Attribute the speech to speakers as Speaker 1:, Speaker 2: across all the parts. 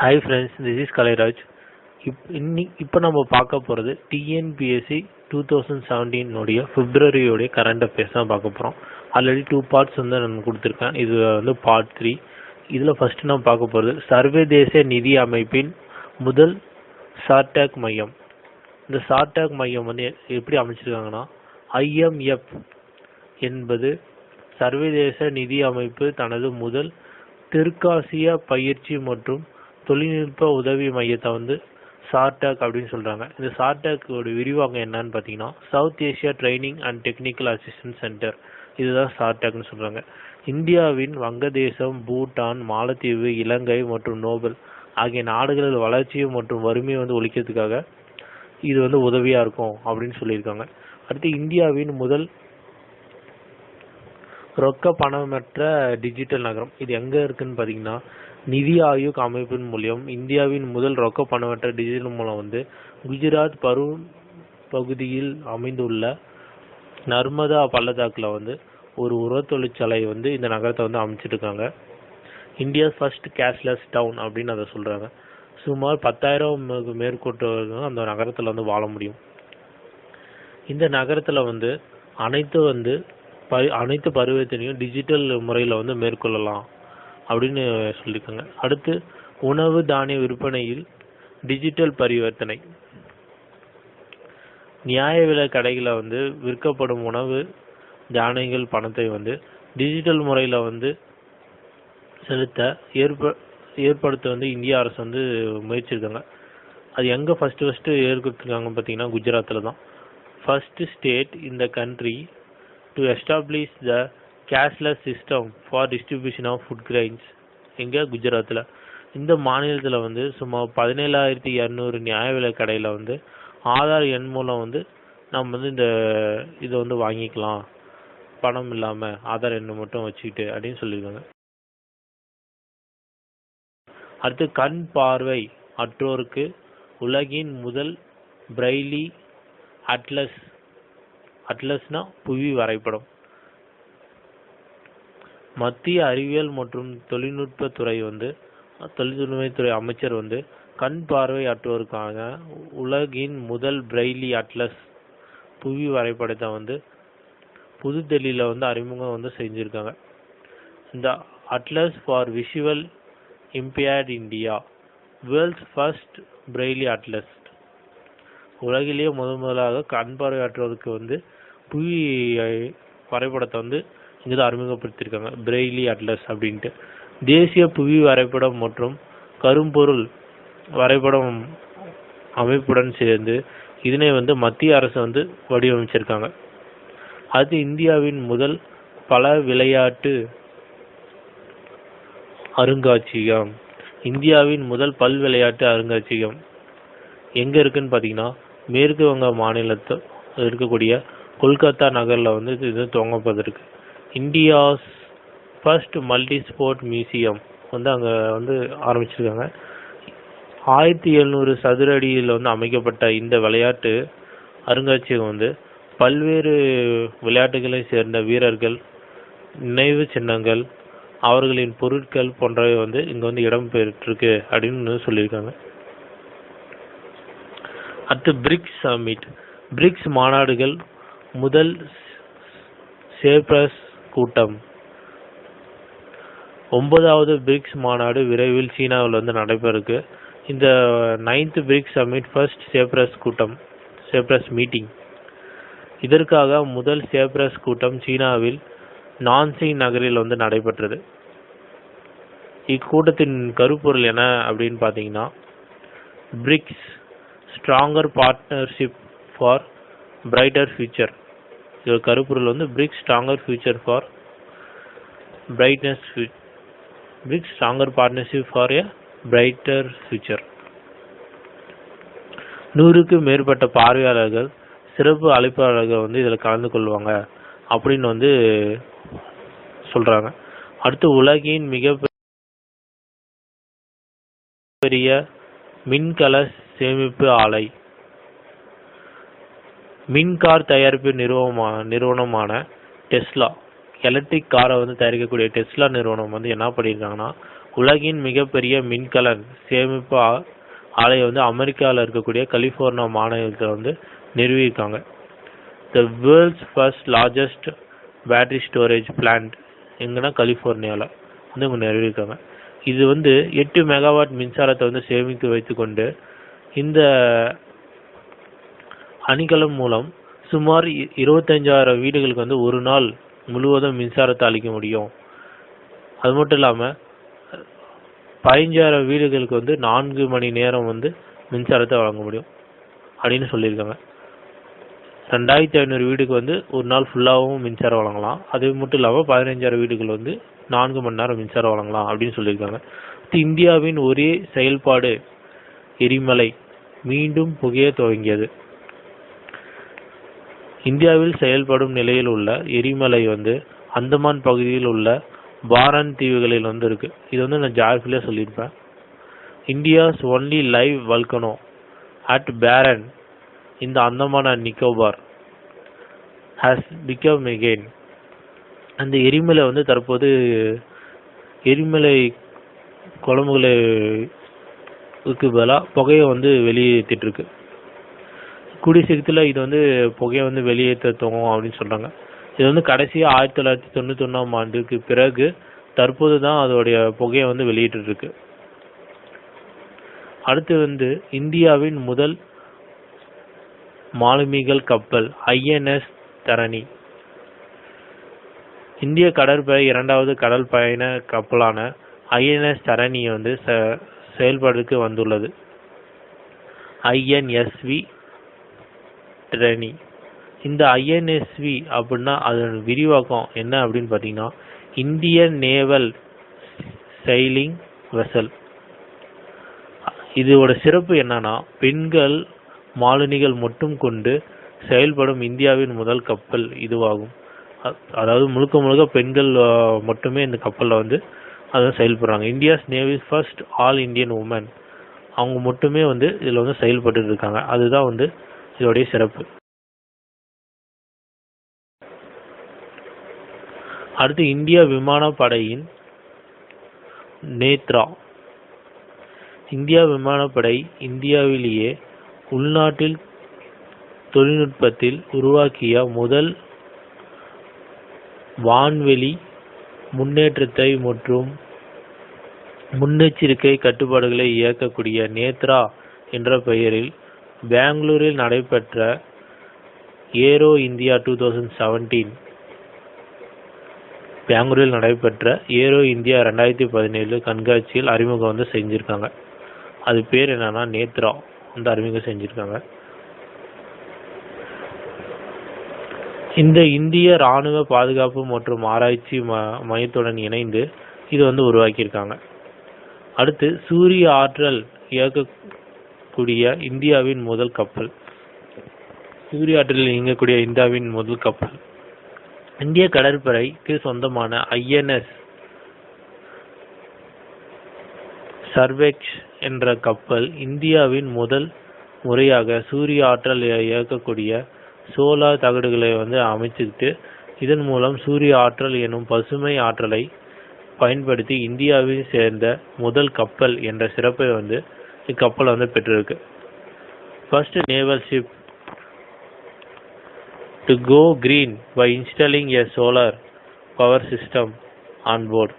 Speaker 1: Hi friends this is Kalairaj இப் இன்னி இப்போ நம்ம பார்க்க போகிறது டிஎன்பிஎஸ்சி டூ தௌசண்ட் செவன்டீனுடைய பிப்ரவரியோடைய கரண்ட் அஃபேர்ஸ் தான் பார்க்க போகிறோம் ஆல்ரெடி டூ பார்ட்ஸ் வந்து நான் கொடுத்துருக்கேன். இது வந்து பார்ட் த்ரீ இதில் ஃபஸ்ட்டு நான் பார்க்க போகிறது சர்வதேச நிதி அமைப்பின் முதல் சார்டாக் மையம். இந்த சார்டாக் மையம் வந்து எப்படி அமைச்சிருக்காங்கன்னா ஐஎம்எஃப் என்பது சர்வதேச நிதி அமைப்பு தனது முதல் தெற்காசிய பயிற்சி மற்றும் தொழில்நுட்ப உதவி மையத்தை வந்து சார்டாக் அப்படின்னு சொல்கிறாங்க இந்த சார்டாக்கோட விரிவாக்கம் என்னன்னு பார்த்தீங்கன்னா South Asia training and technical assistance centre இதுதான் சார்டாக்னு சொல்கிறாங்க இந்தியாவின் வங்கதேசம் பூட்டான் மாலத்தீவு இலங்கை மற்றும் நோபல் ஆகிய நாடுகளில் வளர்ச்சியும் மற்றும் வறுமையை வந்து ஒழிக்கிறதுக்காக இது வந்து உதவியாக இருக்கும் அப்படின்னு சொல்லியிருக்காங்க. அடுத்து இந்தியாவின் முதல் ரொக்க பணமற்ற டிஜிட்டல் நகரம். இது எங்கே இருக்குன்னு பார்த்தீங்கன்னா நிதி ஆயோக் அமைப்பின் மூலியம் இந்தியாவின் முதல் ரொக்க பணமற்ற டிஜிட்டல் மூலம் வந்து குஜராத் பரூன் பகுதியில் அமைந்துள்ள நர்மதா பள்ளத்தாக்கில் வந்து ஒரு உர தொழிற்சாலை வந்து இந்த நகரத்தை வந்து அமைச்சிட்டு இருக்காங்க இந்தியா ஃபர்ஸ்ட் கேஷ்லெஸ் டவுன் அப்படின்னு அதை சொல்கிறாங்க சுமார் பத்தாயிரம் மேற்கொண்டவர்கள் அந்த நகரத்தில் வந்து வாழ முடியும். இந்த நகரத்தில் வந்து அனைத்து வந்து பரி- அனைத்து பரிவர்த்தனையும் டிஜிட்டல் முறையில் வந்து மேற்கொள்ளலாம். அப்படின்னு சொல்லியிருக்காங்க. அடுத்து உணவு தானிய விற்பனையில் டிஜிட்டல் பரிவர்த்தனை. நியாய விலை கடைகளில் வந்து விற்கப்படும் உணவு தானியங்கள் பணத்தை வந்து டிஜிட்டல் முறையில் வந்து செலுத்த ஏற்ப ஏற்படுத்த வந்து இந்திய அரசு வந்து முயற்சிருக்காங்க அது எங்கே ஃபஸ்ட்டு ஃபஸ்ட்டு ஏற்படுத்திருக்காங்க பார்த்தீங்கன்னா குஜராத்தில் தான். ஃபஸ்ட்டு ஸ்டேட் இந்த country to establish the cashless system for distribution of food grains எங்கே குஜராத்தில் இந்த மாநிலத்தில் வந்து சுமார் பதினேழாயிரத்தி இரநூறு நியாய விலை கடையில் வந்து ஆதார் எண் மூலம் வந்து நம்ம வந்து இந்த இதை வந்து வாங்கிக்கலாம். பணம் இல்லாமல் ஆதார் எண்ணை மட்டும் வச்சுக்கிட்டு அப்படின்னு சொல்லியிருக்காங்க. அடுத்து கண் பார்வை அற்றோருக்கு உலகின் முதல் பிரைலி அட்லஸ். அட்லஸ்னா புவி வரைபடம். மத்திய அறிவியல் மற்றும் தொழில்நுட்பத்துறை வந்து தொழில்நுட்பத்துறை அமைச்சர் வந்து கண் பார்வை அற்றோருக்கான உலகின் முதல் பிரெய்லி அட்லஸ் புவி வரைபடத்தை வந்து புதுடெல்லியில் வந்து அறிமுகம் வந்து செஞ்சுருக்காங்க. இந்த atlas for visual impaired India world's first braille atlas. உலகிலேயே முதன் முதலாக கண் பார்வையற்றோருக்கு வந்து புவி வரைபடத்தை வந்து இங்கே தான் அறிமுகப்படுத்தியிருக்காங்க பிரெய்லி அட்லஸ் அப்படின்ட்டு. தேசிய புவி வரைபடம் மற்றும் கரும்பொருள் வரைபடம் அமைப்புடன் சேர்ந்து இதனை வந்து மத்திய அரசு வந்து வடிவமைச்சிருக்காங்க. அது இந்தியாவின் முதல் பல விளையாட்டு அருங்காட்சியகம். இந்தியாவின் முதல் பல் விளையாட்டு அருங்காட்சியகம். எங்கே இருக்குன்னு பார்த்தீங்கன்னா மேற்கு வங்க மாநிலத்தில் இருக்கக்கூடிய கொல்கத்தா நகரில் வந்து இது- இது துவங்கப்பட்டிருக்கு. India's first multi sport museum வந்து அங்கே வந்து ஆரம்பிச்சிருக்காங்க. ஆயிரத்தி எழுநூறு சதுர அடியில் வந்து அமைக்கப்பட்ட இந்த விளையாட்டு அருங்காட்சியகம் வந்து பல்வேறு விளையாட்டுகளை சேர்ந்த வீரர்கள் நினைவு சின்னங்கள் அவர்களின் பொருட்கள் போன்றவை வந்து இங்கே வந்து இடம் பெற்றிருக்கு அப்படின்னு சொல்லியிருக்காங்க. அடுத்து பிரிக்ஸ் சமிட் பிரிக்ஸ் மாநாடுகள் முதல் சேப்ரஸ் கூட்டம். ஒன்பதாவது பிரிக்ஸ் மாநாடு விரைவில் சீனாவில் வந்து நடைபெறுக்கு. இந்த ninth BRICS summit first sherpas கூட்டம் சேப்ரஸ் மீட்டிங் இதற்காக முதல் சேப்ரஸ் கூட்டம் சீனாவில் நான்சிங் நகரில் வந்து நடைபெற்றது. இக்கூட்டத்தின் கருப்பொருள் என்ன அப்படின்னு பார்த்தீங்கன்னா BRICS stronger partnership for brighter future கருப்பொருள் வந்து BRICS stronger future for brightness BRICS stronger partnership for a brighter future நூறுக்கு மேற்பட்ட பார்வையாளர்கள் சிறப்பு அழைப்பாளர்கள் வந்து இதில் கலந்து கொள்வாங்க அப்படின்னு வந்து சொல்கிறாங்க அடுத்து உலகின் மிக பெரிய மின்கல சேமிப்பு ஆலை. மின்கார் தயாரிப்பு நிறுவனமான நிறுவனமான டெஸ்லா. எலக்ட்ரிக் காரை வந்து தயாரிக்கக்கூடிய டெஸ்லா நிறுவனம் வந்து என்ன பண்ணியிருக்காங்கன்னா உலகின் மிகப்பெரிய மின்கலன் சேமிப்பு ஆ- ஆலையை வந்து அமெரிக்காவில் இருக்கக்கூடிய கலிஃபோர்னியா மாநிலத்தில் வந்து நிறுவியிருக்காங்க. The world's first largest battery storage plant எங்கன்னா கலிஃபோர்னியாவில் வந்து இவங்க நிறுவியிருக்காங்க. இது வந்து எட்டு மெகாவாட் மின்சாரத்தை வந்து சேமித்து வைத்துக்கொண்டு இந்த அணிகலம் மூலம் சுமார் இ- இருபத்தஞ்சாயிரம் வீடுகளுக்கு வந்து ஒரு நாள் முழுவதும் மின்சாரத்தை அளிக்க முடியும். அது மட்டும் இல்லாமல் பதினஞ்சாயிரம் வீடுகளுக்கு வந்து நான்கு மணி நேரம் வந்து மின்சாரத்தை வழங்க முடியும். அப்படின்னு சொல்லியிருக்காங்க. ரெண்டாயிரத்தி ஐநூறு வீடுக்கு வந்து ஒரு நாள் ஃபுல்லாகவும் மின்சாரம் வழங்கலாம். அது மட்டும் இல்லாமல் பதினஞ்சாயிரம் வீடுகள் வந்து நான்கு மணி நேரம் மின்சாரம் வழங்கலாம் அப்படின்னு சொல்லியிருக்காங்க. இந்தியாவின் ஒரே செயல்பாடு எரிமலை. மீண்டும் புகைய துவங்கியது. இந்தியாவில் செயல்படும் நிலையில் உள்ள எரிமலை வந்து அந்தமான் பகுதியில் உள்ள பாரன் தீவுகளில் வந்து இருக்கு. இது வந்து நான் ஜார்ஃபிலே சொல்லியிருப்பேன். India's only live volcano at Barren இந்த Andaman Nicobar has become again அந்த எரிமலை வந்து தற்போது எரிமலை குழம்புகளை பதிலாக புகையை வந்து வெளியேற்றிட்டு இருக்கு. கூடிய சீக்கிரத்தில் இது வந்து புகையை வந்து வெளியேற்ற அப்படின்னு சொல்கிறாங்க இது வந்து கடைசியாக ஆயிரத்தி தொள்ளாயிரத்தி தொண்ணூற்றி ஒன்றாம் ஆண்டுக்கு பிறகு தற்போது தான் அதோடைய புகையை வந்து வெளியிட்டுருக்கு. அடுத்து வந்து இந்தியாவின் முதல் மாலுமிகள் கப்பல் ஐஎன்எஸ் தரணி. இந்திய கடற்படை இரண்டாவது கடல் பயண கப்பலான ஐஎன்எஸ் தரணி வந்து செயல்பாடுக்கு வந்துள்ளது. ஐஎன்எஸ்வி தரணி இந்த ஐஎன்எஸ்வி அப்படின்னா அதன் விரிவாக்கம் என்ன அப்படின்னு பார்த்தீங்கன்னா இந்தியன் நேவல் சைலிங் வெசல் இதோட சிறப்பு என்னன்னா பெண்கள் மாலுமிகள் மட்டும் கொண்டு செயல்படும் இந்தியாவின் முதல் கப்பல் இதுவாகும். அதாவது முழுக்க முழுக்க பெண்கள் மட்டுமே இந்த கப்பலில் வந்து அதை செயல்படுறாங்க. India's navy first all Indian women அவங்க மட்டுமே வந்து இதில் வந்து செயல்பட்டு இருக்காங்க. அதுதான் வந்து இதோடைய சிறப்பு. அடுத்து இந்திய விமானப்படையின் நேத்ரா. இந்தியா விமானப்படை இந்தியாவிலேயே உள்நாட்டில் தொழில்நுட்பத்தில் உருவாக்கிய முதல் வான்வெளி முன்னேற்றத்தை மற்றும் முன்னெச்சரிக்கை கட்டுப்பாடுகளை இயக்கக்கூடிய நேத்ரா என்ற பெயரில் பெங்களூரில் நடைபெற்ற aero India two thousand seventeen பெங்களூரில் நடைபெற்ற ஏரோ இந்தியா ரெண்டாயிரத்தி பதினேழு கண்காட்சியில் அறிமுகம் வந்து செஞ்சிருக்காங்க. அது பேர் என்னன்னா நேத்ரா வந்து அறிமுகம் செஞ்சுருக்காங்க. இந்த இந்திய ராணுவ பாதுகாப்பு மற்றும் ஆராய்ச்சி ம- மையத்துடன் இணைந்து இது வந்து உருவாக்கியிருக்காங்க. அடுத்து சூரிய ஆற்றல் இயக்க கூடிய இந்தியாவின் முதல் கப்பல். சூரிய ஆற்றலில் இயங்கக்கூடிய இந்தியாவின் முதல் கப்பல். இந்திய கடற்படைக்கு சொந்தமான ஐஎன்எஸ் சர்வெக்ஸ் என்ற கப்பல் இந்தியாவின் முதல் முறையாக சூரிய ஆற்றல் இயக்கக்கூடிய சோலார் தகடுகளை வந்து அமைச்சுக்கிட்டு இதன் மூலம் சூரிய ஆற்றல் எனும் பசுமை ஆற்றலை பயன்படுத்தி இந்தியாவில் சேர்ந்த முதல் கப்பல் என்ற சிறப்பை வந்து இக்கப்பல் வந்து பெற்றிருக்கு. First naval ship to go green by installing a solar power system on board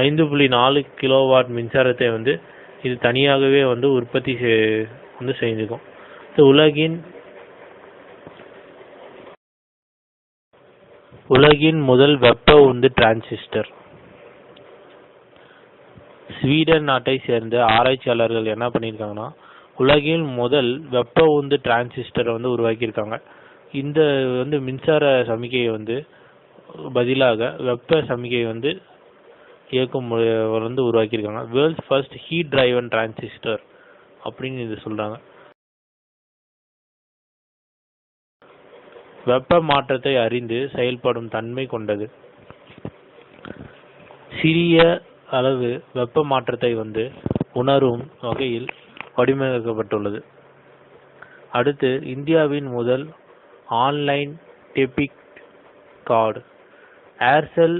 Speaker 1: ஐந்து புள்ளி நாலு கிலோவாட் மின்சாரத்தை வந்து இது தனியாகவே வந்து உற்பத்தி வந்து செஞ்சுக்கும் உலகின் உலகின் முதல் வெப்ப உந்து டிரான்சிஸ்டர் ஸ்வீடன் நாட்டை சேர்ந்த ஆராய்ச்சியாளர்கள் என்ன பண்ணியிருக்காங்கன்னா உலகின் முதல் வெப்ப உந்து டிரான்சிஸ்டரை வந்து உருவாக்கியிருக்காங்க. இந்த வந்து மின்சார சமிக்கையை வந்து பதிலாக வெப்ப சமிக்கையை வந்து இயக்கும் வந்து உருவாக்கியிருக்காங்க. World's first heat driven transistor அப்படின்னு இது சொல்கிறாங்க வெப்ப மாற்றத்தை அறிந்து செயல்படும் தன்மை கொண்டது. சிறிய அளவு வெப்ப மாற்றத்தை வந்து உணரும் வகையில் வடிவமைக்கப்பட்டுள்ளது. அடுத்து இந்தியாவின் முதல் online debit card Aircel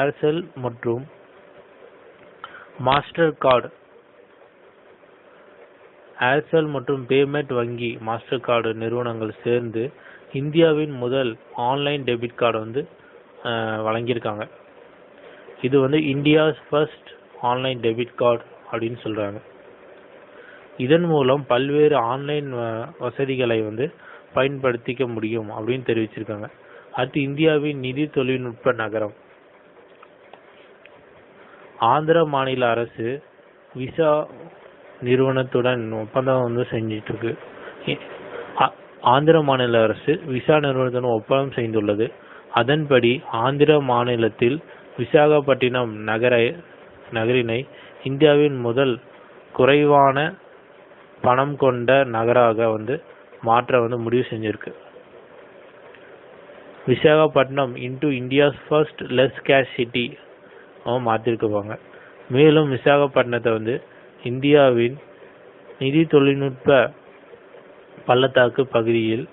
Speaker 1: Aircel மற்றும் மாஸ்டர் கார்டு ஏர்செல் மற்றும் பேமெண்ட் வங்கி மாஸ்டர் கார்டு நிறுவனங்கள் சேர்ந்து இந்தியாவின் முதல் ஆன்லைன் டெபிட் கார்டு வந்து வழங்கியிருக்காங்க. இது வந்து India's first online debit card அப்படின்னு சொல்கிறாங்க இதன் மூலம் பல்வேறு ஆன்லைன் வசதிகளை வந்து பயன்படுத்திக்க முடியும் அப்படின்னு தெரிவிச்சிருக்காங்க. அடுத்து இந்தியாவின் நிதி தொழில்நுட்ப நகரம். ஆந்திர மாநில அரசு விசா நிறுவனத்துடன் ஒப்பந்தம் வந்து செஞ்சிட்டு இருக்கு ஆந்திர மாநில அரசு விசா நிறுவனத்துடன் ஒப்பந்தம் செய்துள்ளது. அதன்படி ஆந்திர மாநிலத்தில் விசாகப்பட்டினம் நகர நகரினை இந்தியாவின் முதல் குறைவான பணம் கொண்ட நகராக வந்து மாற்ற வந்து முடிவு செஞ்சிருக்கு. Visakhapatnam into India's first less cash city மாற்றிருக்குவாங்க மேலும் விசாகப்பட்டினத்தை வந்து இந்தியாவின் நிதி தொழில்நுட்ப பள்ளத்தாக்கு பகுதியில்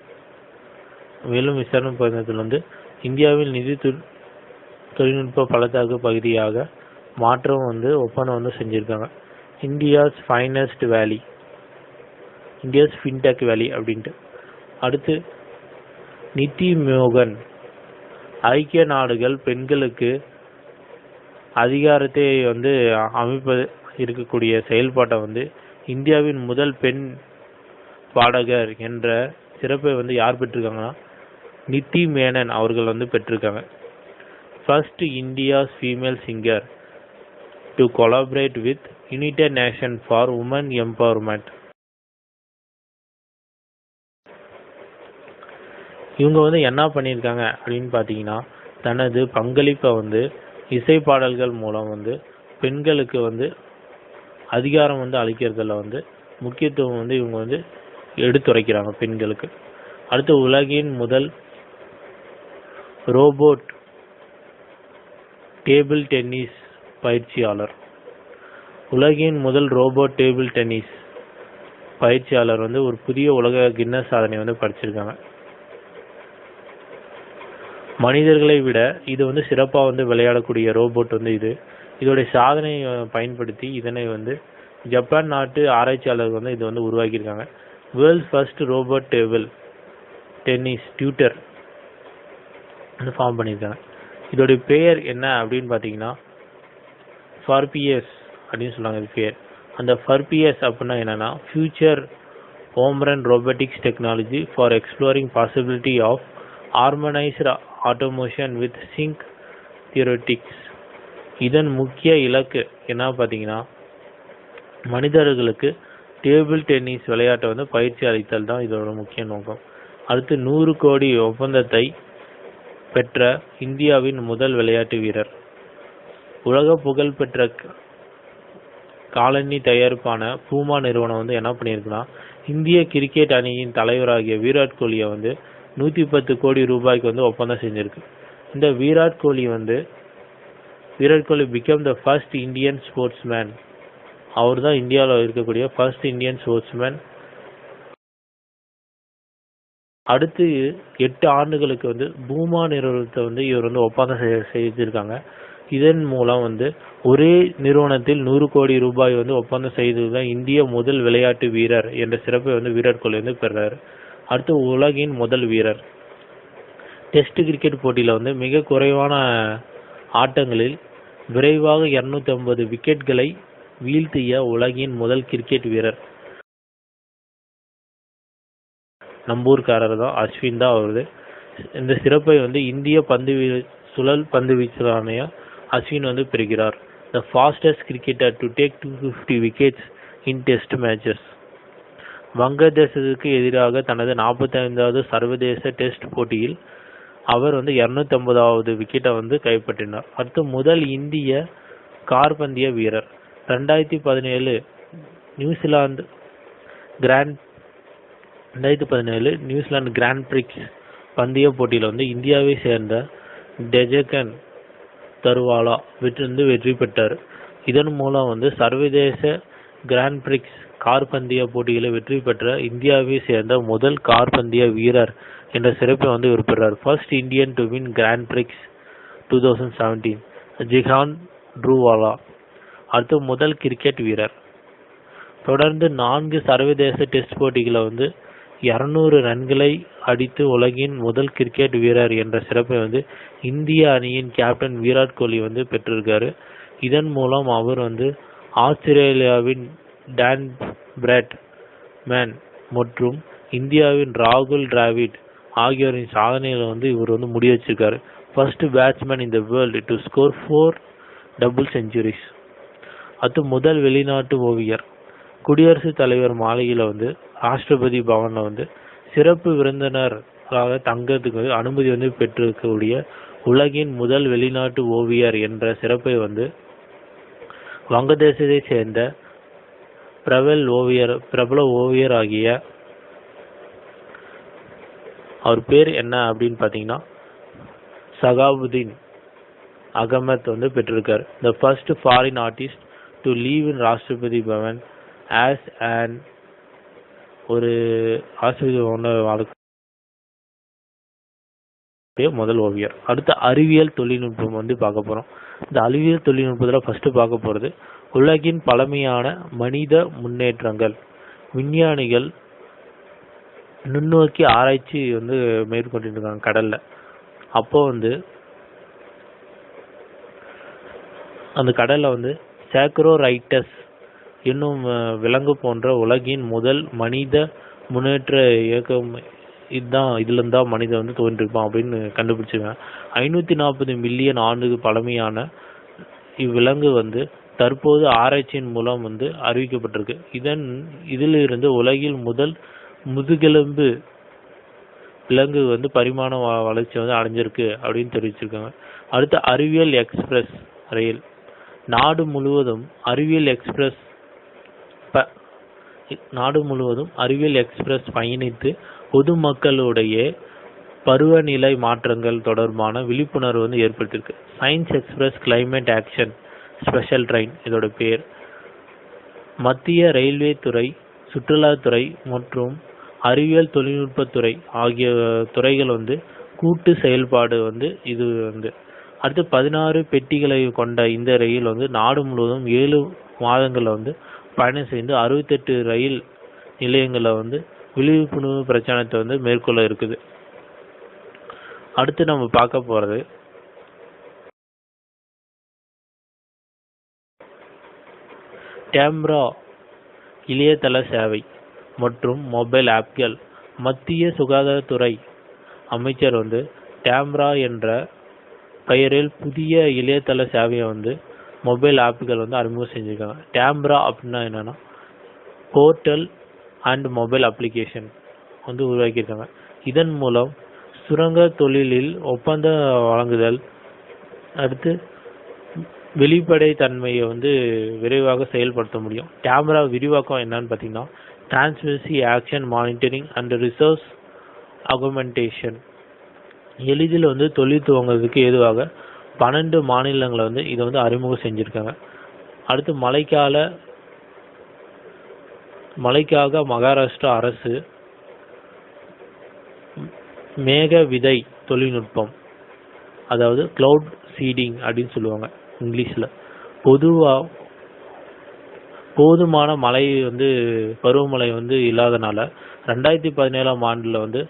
Speaker 1: மேலும் விசாகப்பட்டினத்தில் வந்து இந்தியாவில் நிதி தொழில்நுட்ப பள்ளத்தாக்கு பகுதியாக மாற்றம் வந்து ஒப்பந்தம் வந்து செஞ்சுருக்காங்க. India's finest valley India's fintech valley அப்படின்ட்டு. அடுத்து நிதி மோகன். ஐக்கிய நாடுகள் பெண்களுக்கு அதிகாரத்தை வந்து அமைப்பது இருக்கக்கூடிய செயல்பாட்டை வந்து இந்தியாவின் முதல் பெண் பாடகர் என்ற சிறப்பை வந்து யார் பெற்றிருக்காங்கன்னா நித்தி மேனன் அவர்கள் வந்து பெற்றிருக்காங்க. First India's female singer to collaborate with United nation for women empowerment இவங்க வந்து என்ன பண்ணியிருக்காங்க அப்படின்னு பார்த்தீங்கன்னா தனது பங்களிப்பை வந்து இசை பாடல்கள் மூலம் வந்து பெண்களுக்கு வந்து அதிகாரம் வந்து அளிக்கிறதுல வந்து முக்கியத்துவம் வந்து இவங்க வந்து எடுத்துரைக்கிறாங்க பெண்களுக்கு. அடுத்து உலகின் முதல் ரோபோட் டேபிள் டென்னிஸ் பயிற்சியாளர். உலகின் முதல் ரோபோட் டேபிள் டென்னிஸ் பயிற்சியாளர் வந்து ஒரு புதிய உலக கின்னஸ் சாதனை வந்து படிச்சிருக்காங்க. மனிதர்களை விட இது வந்து சிறப்பாக வந்து விளையாடக்கூடிய ரோபோட் வந்து இது. இதோடைய சாதனையை பயன்படுத்தி இதனை வந்து ஜப்பான் நாட்டு ஆராய்ச்சியாளர்கள் வந்து இது வந்து உருவாக்கியிருக்காங்க. World first robot table tennis tutor வந்து ஃபார்ம் பண்ணியிருக்காங்க. இதோடைய பெயர் என்ன அப்படின்னு பார்த்தீங்கன்னா ஃபர்பிஎஸ் அப்படின்னு சொல்லுவாங்க இது பேர் அந்த ஃபர்பிஎஸ் அப்படின்னா என்னென்னா future Omron robotics technology for exploring possibility of harmonised automation with sinic theoretics இதன் முக்கிய இலக்கு என்ன பார்த்தீங்கன்னா மனிதர்களுக்கு டேபிள் டென்னிஸ் விளையாட்டை வந்து பயிற்சி அளித்தல் தான் இதோட முக்கிய நோக்கம். அடுத்து நூறு கோடி ஒப்பந்தத்தை பெற்ற இந்தியாவின் முதல் விளையாட்டு வீரர். உலக புகழ் பெற்ற காலனி தயாரிப்பான பூமா நிறுவனம் வந்து என்ன பண்ணியிருக்குன்னா இந்திய கிரிக்கெட் அணியின் தலைவராகிய விராட் கோலியை வந்து நூற்றி பத்து கோடி ரூபாய்க்கு வந்து ஒப்பந்தம் செஞ்சிருக்கு. இந்த விராட் கோலி வந்து Virat Kohli become the first Indian sportsman அவர் தான் இந்தியாவில் இருக்கக்கூடிய ஃபர்ஸ்ட் இந்தியன் ஸ்போர்ட்ஸ்மேன் அடுத்து எட்டு ஆண்டுகளுக்கு வந்து பூமா நிறுவனத்தை வந்து இவர் வந்து ஒப்பந்தம் செய்- செய்திருக்காங்க. இதன் மூலம் வந்து ஒரே நிறுவனத்தில் நூறு கோடி ரூபாய் வந்து ஒப்பந்தம் செய்ததுதான் இந்திய முதல் விளையாட்டு வீரர் என்ற சிறப்பை வந்து விராட் கோலி வந்து பெறாரு. அடுத்து உலகின் முதல் வீரர். டெஸ்ட் கிரிக்கெட் போட்டியில் வந்து மிக குறைவான ஆட்டங்களில் விரைவாக 250 விக்கெட்களை வீழ்த்திய உலகின் முதல் கிரிக்கெட் வீரர். நம்பூர்காரர் தான் அஸ்வின் தான் அவரு இந்த சிறப்பை வந்து இந்திய பந்து வீ சுழல் பந்து வீச்சலாணைய அஸ்வின் வந்து பெறுகிறார். The fastest cricketer to take two fifty wickets in test matches வங்கதேசத்துக்கு எதிராக தனது 45வது சர்வதேச டெஸ்ட் போட்டியில் அவர் வந்து 250வது விக்கெட்டை வந்து கைப்பற்றினார். அடுத்து முதல் இந்திய கார்பந்திய வீரர். ரெண்டாயிரத்தி பதினேழு நியூசிலாந்து கிராண்ட் ரெண்டாயிரத்தி பதினேழு நியூசிலாந்து கிராண்ட் பிரிக்ஸ் பந்தய போட்டியில் வந்து இந்தியாவை சேர்ந்த டெஜகன் தருவாலா வெற்றிருந்து வெற்றி பெற்றார். இதன் மூலம் வந்து சர்வதேச கிராண்ட் பிரிக்ஸ் கார் பந்தய போட்டியில் வெற்றி பெற்ற இந்தியாவை சேர்ந்த முதல் கார் பந்தய வீரர் என்ற சிறப்பை வந்து இவர் பெறார் first Indian to win grand prix two thousand seventeen Jehan Daruvala அடுத்து முதல் கிரிக்கெட் வீரர். தொடர்ந்து நான்கு சர்வதேச டெஸ்ட் போட்டிகளை வந்து இரநூறு ரன்களை அடித்து உலகின் முதல் கிரிக்கெட் வீரர் என்ற சிறப்பை வந்து இந்திய அணியின் கேப்டன் விராட் கோலி வந்து பெற்றிருக்காரு. இதன் மூலம் அவர் வந்து ஆஸ்திரேலியாவின் டான் பிராட் மேன் மற்றும் இந்தியாவின் ராகுல் டிராவிட் ஆகியோரின் சாதனைகளை வந்து இவர் வந்து முறியடிச்சிருக்காரு first batsman in the world to score four double centuries அடுத்து முதல் வெளிநாட்டு ஓவியர். குடியரசுத் தலைவர் மாளிகையில் வந்து ராஷ்டிரபதி பவனில் வந்து சிறப்பு விருந்தினராக தங்கறதுக்கு வந்து அனுமதி வந்து பெற்றிருக்கக்கூடிய உலகின் முதல் வெளிநாட்டு ஓவியர் என்ற சிறப்பை வந்து வங்கதேசத்தை சேர்ந்த பிரபல் ஓவியர் பிரபல ஓவியர் ஆகிய அவர் பேர் என்ன அப்படின்னு பார்த்தீங்கன்னா சகாபுதீன் அகமத் வந்து பெற்றிருக்கார். The first foreign artist to live in Rashtrapati Bhavan as and ஒரு ஆசிரியர் ஒன்று வாழ்க்கை முதல் ஓவியர். அடுத்த அறிவியல் தொழில்நுட்பம் வந்து பார்க்க போகிறோம் இந்த அறிவியல் தொழில்நுட்பத்தில் ஃபஸ்ட்டு பார்க்க போகிறது உலகின் பழமையான மனித முன்னேற்றங்கள் விஞ்ஞானிகள் நுண்ணோக்கி ஆராய்ச்சி வந்து மேற்கொண்டு இருக்காங்க கடல்ல. அப்போ வந்து அந்த கடலில் வந்து சேக்ரோரைட்டஸ் இன்னும் விலங்கு போன்ற உலகின் முதல் மனித முன்னேற்ற இயக்கம் இதுதான் இதுல இருந்தா மனிதன் வந்து தோன்றிருப்பான் அப்படின்னு கண்டுபிடிச்சிருவேன் ஐநூத்தி நாற்பது மில்லியன் ஆண்டுக்கு பழமையான இவ்விலங்கு வந்து தற்போது ஆராய்ச்சியின் மூலம் வந்து அறிவிக்கப்பட்டிருக்கு. இதன் இதிலிருந்து உலகில் முதல் முதுகெலும்பு விலங்கு வந்து பரிமாண வ- வளர்ச்சி வந்து அடைஞ்சிருக்கு அப்படின்னு தெரிவிச்சிருக்காங்க. அடுத்து அறிவியல் எக்ஸ்பிரஸ் ரயில். நாடு முழுவதும் அறிவியல் எக்ஸ்பிரஸ் நாடு முழுவதும் அறிவியல் எக்ஸ்பிரஸ் பயணித்து பொதுமக்களுடைய பருவநிலை மாற்றங்கள் தொடர்பான விழிப்புணர்வு வந்து ஏற்படுத்தியிருக்கு science express climate action special train இதோட பேர். மத்திய ரயில்வே துறை சுற்றுலாத்துறை மற்றும் அறிவியல் தொழில்நுட்பத்துறை ஆகிய துறைகள் வந்து கூட்டு செயல்பாடு வந்து இது வந்து. அடுத்து பதினாறு பெட்டிகளை கொண்ட இந்த ரயில் வந்து நாடு முழுவதும் ஏழு மாதங்களில் வந்து பயணம் செய்து அறுபத்தெட்டு ரயில் நிலையங்களில் வந்து விழிப்புணர்வு பிரச்சாரத்தை வந்து மேற்கொள்ள இருக்குது. அடுத்து நம்ம பார்க்க போகிறது டேம்ரா இணையதள சேவை மற்றும் மொபைல் ஆப்கள். மத்திய சுகாதாரத்துறை அமைச்சர் வந்து டேம்ரா என்ற பெயரில் புதிய இணையதள சேவையை வந்து மொபைல் ஆப்புகள் வந்து அறிமுகம் செஞ்சுருக்காங்க. டேம்ரா அப்படின்னா என்னென்னா போர்ட்டல் அண்ட் மொபைல் அப்ளிகேஷன் வந்து உருவாக்கியிருக்காங்க. இதன் மூலம் சுரங்க தொழிலில் ஒப்பந்த வழங்குதல் அடுத்து வெளிப்படை தன்மையை வந்து விரைவாக செயல்படுத்த முடியும். கேமரா விரிவாக்கம் என்னன்னு பார்த்தீங்கன்னா transmission action monitoring and resource augmentation எளிதில் வந்து தொழில் துவங்குறதுக்கு ஏதுவாக பன்னெண்டு மாநிலங்களை வந்து இதை வந்து அறிமுகம் செஞ்சுருக்காங்க. அடுத்து மழைக்கால மழைக்காக மகாராஷ்டிரா அரசு மேக விதை தொழில்நுட்பம் அதாவது க்ளவுட் சீடிங் அப்படின்னு சொல்லுவாங்க இங்கிலீஷில். பொதுவாக போதுமான மழை வந்து பருவமழை வந்து இல்லாதனால ரெண்டாயிரத்தி பதினேழாம் ஆண்டில் வந்து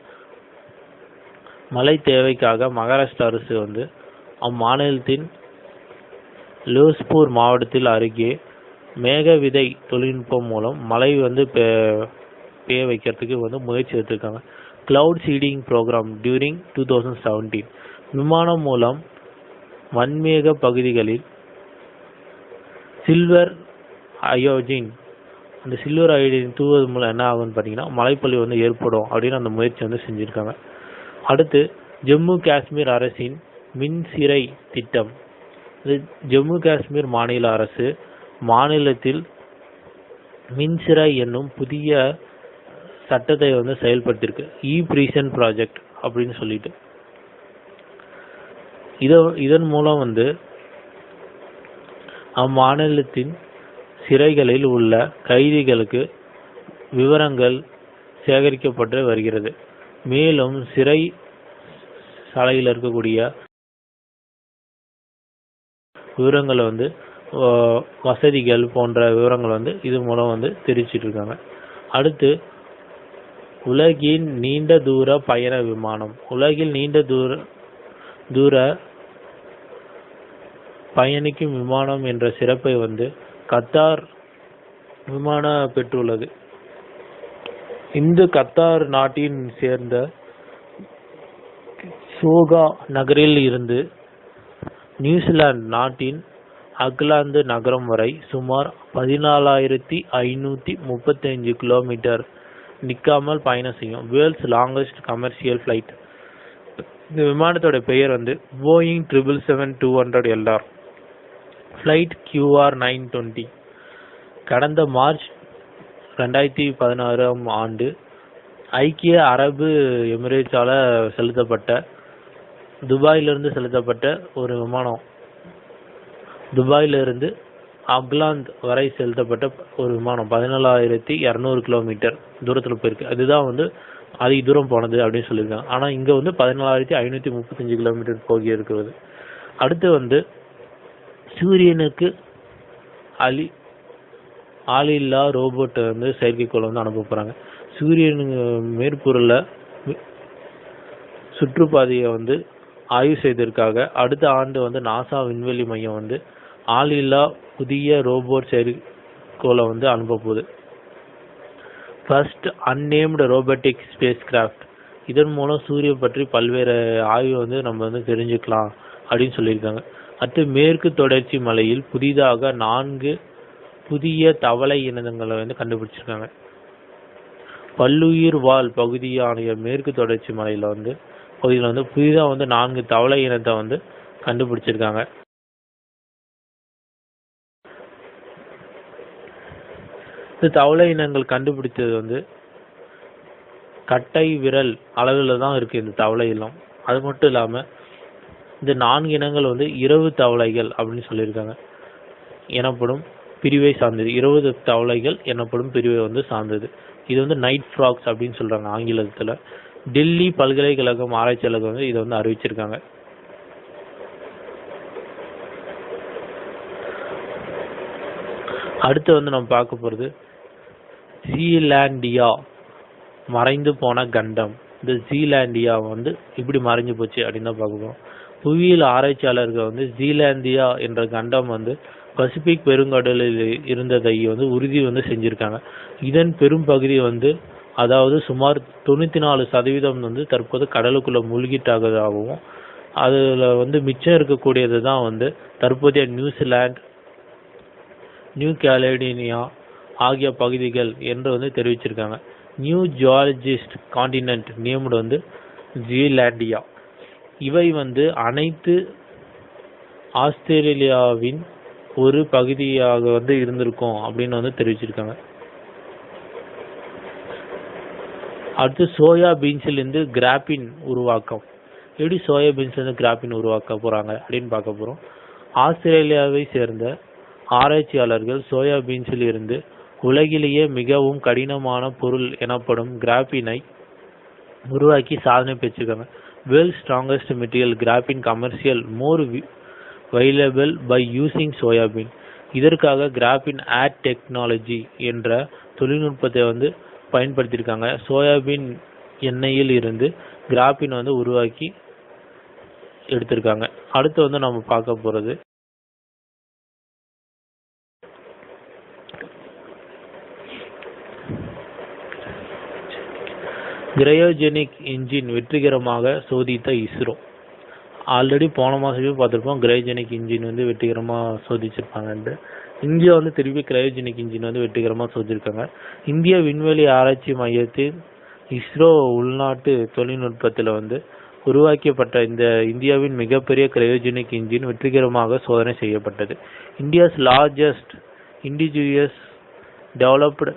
Speaker 1: மழை தேவைக்காக மகாராஷ்டிரா அரசு வந்து அம்மாநிலத்தின் லூஸ்பூர் மாவட்டத்தில் அருகே மேக விதை தொழில்நுட்பம் மூலம் மழை வந்து பெ- பெய்ய வைக்கிறதுக்கு வந்து முயற்சி எடுத்திருக்காங்க. Cloud seeding program during two thousand seventeen விமானம் மூலம் வன்மேக பகுதிகளில் சில்வர் அயோஜின் அந்த சில்வர் அயோடின் தூவது மூலம் என்ன ஆகும்னு பார்த்தீங்கன்னா மழைப்பொழிவு வந்து ஏற்படும் அப்படின்னு அந்த முயற்சி வந்து செஞ்சுருக்காங்க. அடுத்து ஜம்மு காஷ்மீர் அரசின் மின்சிறை திட்டம். இது ஜம்மு காஷ்மீர் மாநில அரசு மாநிலத்தில் மின்சிறை என்னும் புதிய சட்டத்தை வந்து செயல்படுத்தியிருக்கு. இ பிரீசன் ப்ராஜெக்ட் அப்படின்னு சொல்லிட்டு. இத இதன் மூலம் வந்து அம்மாநிலத்தின் சிறைகளில் உள்ள கைதிகளுக்கு விவரங்கள் சேகரிக்கப்பட்டு வருகிறது. மேலும் சிறை சாலையில் இருக்கக்கூடிய விவரங்களை வந்து வசதிகள் போன்ற விவரங்களை வந்து இது மூலம் வந்து தெரிவிச்சிட்டு இருக்காங்க. அடுத்து உலகின் நீண்ட தூர பயண விமானம். உலகில் நீண்ட தூர தூர பயணிக்கும் விமானம் என்ற சிறப்பை வந்து கத்தார் விமான பெற்றுள்ளது. இந்த கத்தார் நாட்டின் சேர்ந்த சோகா நகரில் இருந்து நியூசிலாந்து நாட்டின் அக்லாந்து நகரம் வரை சுமார் பதினாலாயிரத்தி ஐநூற்றி முப்பத்தஞ்சு கிலோமீட்டர் நிற்காமல் பயணம் செய்யும். World's longest commercial flight. இந்த விமானத்தோட பெயர் வந்து Boeing triple seven two hundred LR flight QR nine twenty கடந்த மார்ச் ரெண்டாயிரத்தி பதினாறாம் ஆண்டு ஐக்கிய அரபு எமிரேட்ஸால் செலுத்தப்பட்ட துபாயிலிருந்து செலுத்தப்பட்ட ஒரு விமானம். துபாயிலிருந்து அப்லாந்த் வரை செலுத்தப்பட்ட ஒரு விமானம். பதினேழாயிரத்தி இரநூறு கிலோமீட்டர் தூரத்தில் போயிருக்கு. அதுதான் வந்து அதிக தூரம் போனது அப்படின்னு சொல்லியிருக்காங்க. ஆனால் இங்கே வந்து பதினாலாயிரத்தி ஐநூற்றி முப்பத்தஞ்சு கிலோமீட்டர் போகி இருக்கிறது. அடுத்து வந்து சூரியனுக்கு அலி ஆளில்லா ரோபோட் வந்து செயற்கைக்கோள் வந்து அனுப்ப போகிறாங்க சூரியனுக்கு மேற்பொருளில் சுற்றுப்பாதையை வந்து ஆய்வு செய்ததற்காக அடுத்த ஆண்டு வந்து நாசா விண்வெளி மையம் வந்து ஆளில்லா புதிய ரோபோட் செயற்கோளை வந்து அனுப்ப போகுது. First unmanned robotic spacecraft இதன் மூலம் சூரியன் பற்றி பல்வேறு ஆய்வு வந்து நம்ம வந்து தெரிஞ்சுக்கலாம் அப்படின்னு சொல்லியிருக்காங்க. அடுத்து மேற்கு தொடர்ச்சி மலையில் புதிதாக நான்கு புதிய தவளை இனங்களை வந்து கண்டுபிடிச்சிருக்காங்க. பல்லுயிர் வாழ் பகுதியான மேற்கு தொடர்ச்சி மலையில் வந்து பகுதியில் வந்து புதிதாக வந்து நான்கு தவளை இனத்தை வந்து கண்டுபிடிச்சிருக்காங்க. இந்த தவளை இனங்கள் கண்டுபிடித்தது வந்து கட்டை விரல் அளவில் தான் இருக்கு இந்த தவளை இனம். அது மட்டும் இல்லாமல் இந்த நான்கு இனங்கள் வந்து இரவு தவளைகள் அப்படின்னு சொல்லியிருக்காங்க. எனப்படும் பிரிவை சார்ந்தது. இருபது தவளைகள் எனப்படும் பிரிவை வந்து சார்ந்தது. இது வந்து நைட் ஃப்ராக்ஸ் அப்படின்னு சொல்கிறாங்க ஆங்கிலத்தில். டெல்லி பல்கலைக்கழகம் ஆராய்ச்சியாளர்கள் வந்து இதை வந்து அறிவிச்சிருக்காங்க. அடுத்து வந்து நம்ம பார்க்க போகிறது ஜீலாண்டியா மறைந்து போன கண்டம். இந்த ஜீலாண்டியா வந்து இப்படி மறைஞ்சு போச்சு அப்படின்னு தான் பார்க்க போகிறோம் புவியியல் ஆராய்ச்சியாளர்கள் வந்து ஜீலாந்தியா என்ற கண்டம் வந்து பசிபிக் பெருங்கடலில் இருந்ததை வந்து உறுதி வந்து செஞ்சிருக்காங்க. இதன் பெரும் பகுதி வந்து அதாவது சுமார் தொண்ணூற்றி நாலு சதவீதம் வந்து தற்போது கடலுக்குள்ளே மூழ்கிட்டாகதாகவும் அதில் வந்து மிச்சம் இருக்கக்கூடியது தான் வந்து தற்போதைய நியூசிலாந்து நியூ கேலேடோனியா ஆகிய பகுதிகள் என்று வந்து தெரிவிச்சிருக்காங்க. நியூ ஜியாலஜிஸ்ட் காண்டினென்ட் நேம்டு வந்து ஜீலாண்டியா இவை வந்து அனைத்து ஆஸ்திரேலியாவின் ஒரு பகுதியாக வந்து இருந்திருக்கும் அப்படின்னு வந்து தெரிவிச்சிருக்காங்க. அடுத்து சோயா பீன்ஸில் இருந்து கிராபின் உருவாக்கம். எப்படி சோயா பீன்ஸ்லேருந்து கிராபின் உருவாக்க போகிறாங்க அப்படின்னு பார்க்க போகிறோம் ஆஸ்திரேலியாவை சேர்ந்த ஆராய்ச்சியாளர்கள் சோயா பீன்ஸில் இருந்து உலகிலேயே மிகவும் கடினமான பொருள் எனப்படும் கிராபினை உருவாக்கி சாதனை பெற்றிருக்காங்க. World strongest material graphene commercial more available by using soybean இதற்காக கிராபின் ஆட் டெக்னாலஜி என்ற தொழில்நுட்பத்தை வந்து பயன்படுத்தியிருக்காங்க. சோயாபீன் எண்ணெயில் இருந்து கிராபின் வந்து உருவாக்கி எடுத்திருக்காங்க. அடுத்து வந்து நம்ம பார்க்க போறது. கிரையோஜெனிக் இன்ஜின் வெற்றிகரமாக சோதித்த இஸ்ரோ. ஆல்ரெடி போன மாதமே பார்த்துருப்போம் கிரையோஜெனிக் இன்ஜின் வந்து வெற்றிகரமாக சோதிச்சிருப்பாங்கன்ட்டு. இந்தியா வந்து திருப்பி கிரையோஜெனிக் இன்ஜின் வந்து வெற்றிகரமாக சோதிச்சிருக்காங்க. இந்திய விண்வெளி ஆராய்ச்சி மையத்தின் இஸ்ரோ உள்நாட்டு தொழில்நுட்பத்தில் வந்து உருவாக்கப்பட்ட இந்த இந்தியாவின் மிகப்பெரிய கிரையோஜெனிக் இன்ஜின் வெற்றிகரமாக சோதனை செய்யப்பட்டது. India's largest indigenous developed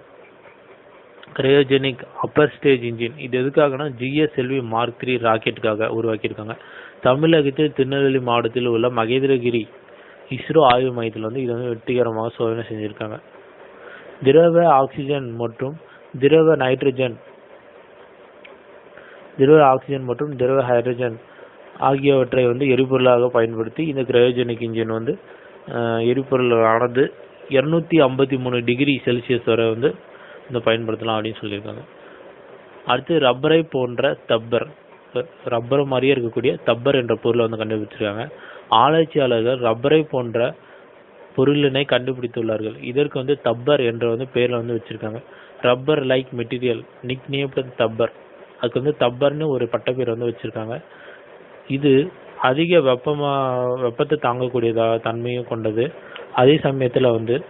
Speaker 1: cryogenic upper stage engine இது எதுக்காகனா ஜிஎஸ்எல்வி மார்க் த்ரீ ராக்கெட்டுக்காக உருவாக்கியிருக்காங்க. தமிழகத்தில் திருநெல்வேலி மாவட்டத்தில் உள்ள மகேந்திரகிரி இஸ்ரோ ஆய்வு மையத்தில் வந்து இது வந்து வெற்றிகரமாக சோதனை செஞ்சுருக்காங்க. திரவ ஆக்சிஜன் மற்றும் திரவ நைட்ரஜன் திரவ ஆக்சிஜன் மற்றும் திரவ ஹைட்ரஜன் ஆகியவற்றை வந்து எரிபொருளாக பயன்படுத்தி இந்த கிரயோஜெனிக் இன்ஜின் வந்து எரிபொருள் ஆனது இரநூத்தி ஐம்பத்தி மூணு டிகிரி செல்சியஸ் வரை வந்து இந்த பயன்படுத்தலாம் அப்படின்னு சொல்லியிருக்காங்க. அடுத்து ரப்பரை போன்ற தப்பர் ரப்பர் மாதிரியே இருக்கக்கூடிய தப்பர் என்ற பொருளை வந்து கண்டுபிடிச்சிருக்காங்க. ஆராய்ச்சியாளர்கள் ரப்பரை போன்ற பொருளினை கண்டுபிடித்துள்ளார்கள். இதற்கு வந்து தப்பர் என்ற வந்து பேரில் வந்து வச்சிருக்காங்க. Rubber like material nicknamed thubber. அதுக்கு வந்து தப்பர்னு ஒரு பட்டப்பேர் வந்து வச்சிருக்காங்க. இது அதிக வெப்பமா வெப்பத்தை தாங்கக்கூடியதாக தன்மையும் கொண்டது. அதே சமயத்தில் வந்து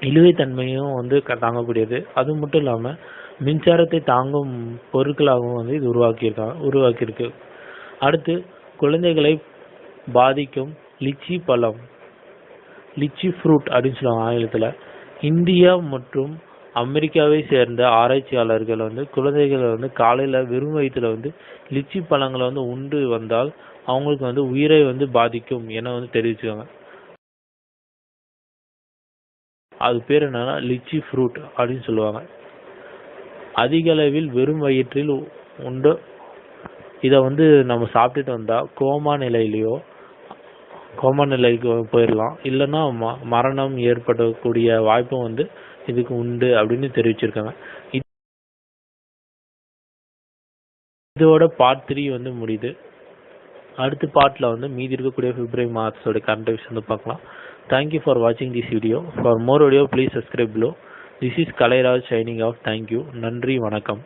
Speaker 1: இழுவை தன்மையும் வந்து க- தாங்கக்கூடியது. அது மட்டும் இல்லாமல் மின்சாரத்தை தாங்கும் பொருட்களாகவும் வந்து இது உருவாக்கியிருக்காங்க உருவாக்கியிருக்கு. அடுத்து குழந்தைகளை பாதிக்கும் லிச்சி பழம் லிச்சி ஃப்ரூட் அப்படின்னு சொல்லுவாங்க ஆங்கிலத்தில். இந்தியா மற்றும் அமெரிக்காவை சேர்ந்த ஆராய்ச்சியாளர்கள் வந்து குழந்தைகளை வந்து காலையில் வெறும் வயிற்றுல வந்து லிச்சி பழங்களை வந்து உண்டு வந்தால் அவங்களுக்கு வந்து உயிரை வந்து பாதிக்கும் என வந்து தெரிவிச்சுக்காங்க அது பேர் என்னன்னா லிச்சி ஃப்ரூட் அப்படின்னு சொல்லுவாங்க. அதிக அளவில் வெறும் வயிற்றில் உ- உண்டு. இதை வந்து நம்ம சாப்பிட்டுட்டு வந்தால் கோமா நிலையிலையோ கோமா நிலைக்கு போயிடலாம் இல்லைன்னா ம மரணம் ஏற்படக்கூடிய வாய்ப்பும் வந்து இதுக்கு உண்டு அப்படின்னு தெரிவிச்சிருக்காங்க. இதோட பார்ட் த்ரீ வந்து முடியுது. அடுத்த பார்ட்டில் வந்து மீதி இருக்கக்கூடிய பிப்ரவரி மாதத்தோட கரண்ட் அஃபேர்ஸ் வந்து பார்க்கலாம். தேங்க்யூ ஃபார் வாட்சிங் this video for more video please subscribe below this is Kalairaj signing off thank you நன்றி வணக்கம்.